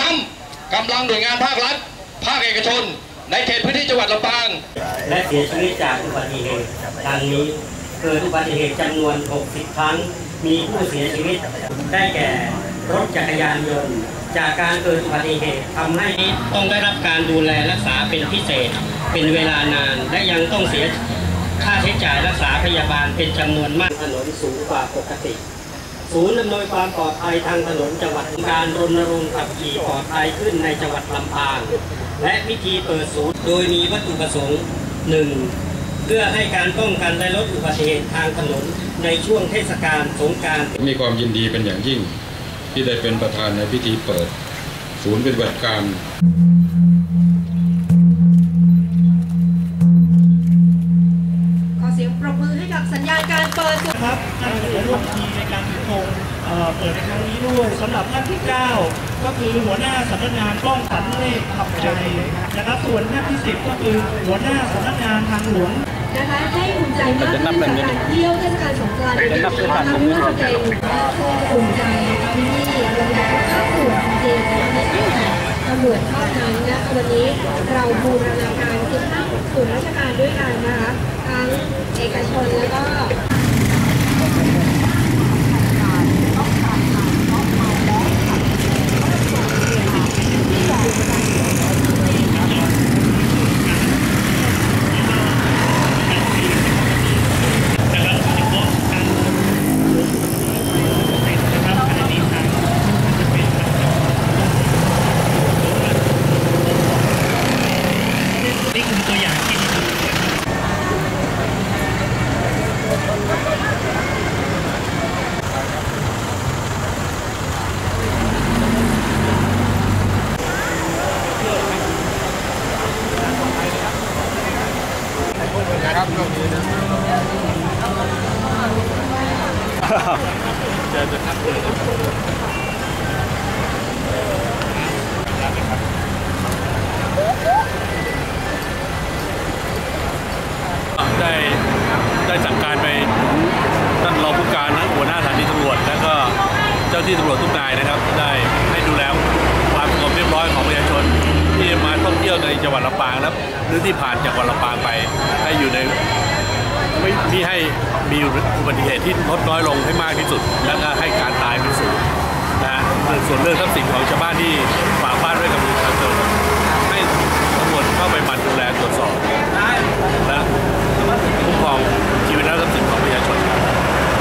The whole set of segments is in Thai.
นำกำลังหน่วยงานภาครัฐ ภาคเอกชน ในเขตพื้นที่จังหวัดลำปาง และเสียชีวิตจากอุบัติเหตุดังนี้เกิดอุบัติเหตุจำนวน 60 ครั้ง มีผู้เสียชีวิตได้แก่รถจักรยานยนต์ จากการเกิดอุบัติเหตุทำให้ต้องได้รับการดูแลรักษาเป็นพิเศษ เป็นเวลานาน และยังต้องเสียค่าใช้จ่ายรักษาพยาบาลเป็นจำนวนมากถนนสูงกว่าปกติ ศูนย์อำนวยความปลอดภัยทางถนนจังหวัดการรณรงค์ขับขี่ปลอดภัยขึ้นในจังหวัดลำปาง และพิธีเปิดศูนย์โดยมีวัตถุประสงค์หนึ่งเพื่อให้การป้องกันและลดอุบัติเหตุทางถนนในช่วงเทศกาลสงกานต์มีความยินดีเป็นอย่างยิ่ง ที่ได้เป็นประธานในพิธีเปิด ศูนย์ปฏิบัติการ ปิดในครั้งนี้ด้วยสำหรับท่านที่ 9 ก็คือหัวหน้าสำนักงานป้องกันเลขขับใจนะครับส่วนท่านที่ 10 ก็คือหัวหน้าสำนักงานทางหลวงนะคะให้อุ่นใจมากขึ้นกับการเที่ยวเทศกาลสงกรานต์ปีนี้นะคะเมื่อประเด็นและก็อุ่นใจที่โรงแรมภาคส่วนจริงๆไม่ใช่แต่ตำรวจเท่านั้นนะคะวันนี้เราบูรณาการคือภาคส่วนราชการด้วยกันนะคะทั้งเอกชนแล้วก็ นี่คือ ตัวอย่างที่ดีได้ จ้าที่ตำรวจทุกนายนะครับ ได้ให้ดูแลความสงบเรียบร้อยของประชาชน ที่มาท่องเที่ยวในจังหวัดลำปางแล้วหรือที่ผ่านจังหวัดลำปางไป ให้อยู่ในไม่ที่ให้มีอุบัติเหตุที่ลดน้อยลงให้มากที่สุด แล้วก็ให้การตายเป็นศูนย์นะฮะส่วนเรื่องทรัพย์สินของชาวบ้านที่ฝากบ้านไว้กับประชาชนให้ตำรวจเข้าไปมันดูแลตรวจสอบและคุ้มครองชีวิตและทรัพย์สินของประชาชน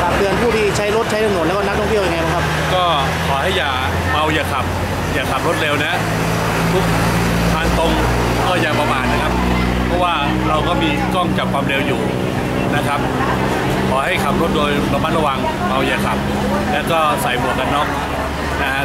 ฝากเตือนผู้ที่ใช้รถใช้ถนนแล้วก็นักท่องเที่ยวยังไงบ้าง ก็ขอให้อย่าเมาอย่าขับ อย่าขับรถเร็วนะ ทุกทางตรงก็อย่าประมาทนะครับ เพราะว่าเราก็มีกล้องจับความเร็วอยู่นะครับ ขอให้ขับรถโดยระมัดระวังเมาอย่าขับ แล้วก็ใส่หมวกกันน็อกนะฮะ